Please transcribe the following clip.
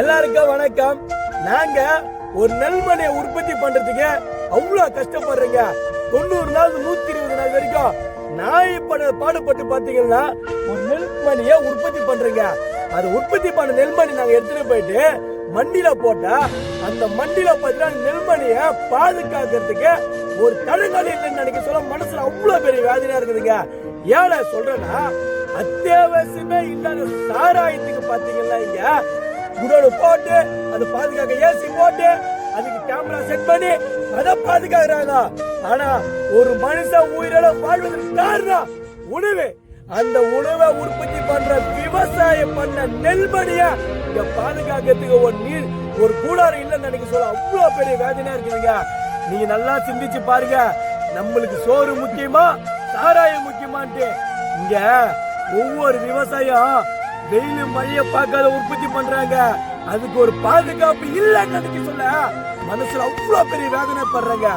எல்லாருக்கும் வணக்கம். நாங்க ஒரு நெல்மணியை உற்பத்தி பண்றதுக்கு அவ்வளவு கஷ்டப்படுறீங்க. தொண்ணூறு நாள் நூத்தி இருபது நாள் வரைக்கும் நாய் பட பாடுபட்டு பாத்தீங்கன்னா ஒரு நெல்மணியை உற்பத்தி பண்றீங்க. அது உற்பத்தி பண்ண நெல்மணி நாங்க எடுத்துட்டு போயிட்டு மண்டியில போட்டா அந்த மண்டியில பாத்தீங்கன்னா நெல்மணிய பாதுகாக்கிறதுக்கு ஒரு தடுங்கல் இல்லைன்னு நினைக்க சொல்ல மனசுல அவ்வளவு பெரிய வேதனையா இருக்குதுங்க. ஏழை சொல்றேன்னா அத்தியாவசியமே இல்லாத சாராயத்துக்கு பாத்தீங்கன்னா இங்க குடோனு போட்டு அது பாதுகாக்க ஏசி போட்டு அதுக்கு கேமரா செட் பண்ணி அதை பாதுகாக்கிறாங்க ஆனா ஒரு மனுஷன் உயிரோட வாழ்வதற்கு காரணம் உணவு. அந்த உணவை உற்பத்தி பண்ற விவசாயம் பண்ண நெல்மணிய இங்க பாதுகாக்கிறதுக்கு ஒரு நீர் ஒரு கூடாரம் இல்லைன்னு நினைக்க சொல்ல அவ்வளவு பெரிய வேதனையா இருக்குதுங்க நீங்க நல்லா சிந்திச்சு பாருங்க. நம்மளுக்கு சோறு முக்கியமா சாராயம் முக்கியமான்ட்டு. இங்க ஒவ்வொரு விவசாயம் வெயிலும் மழைய பார்க்காத உற்பத்தி பண்றாங்க. அதுக்கு ஒரு பாதுகாப்பு இல்லைன்னு நினைக்க சொல்ல மனசுல அவ்வளவு பெரிய வேதனை படுறாங்க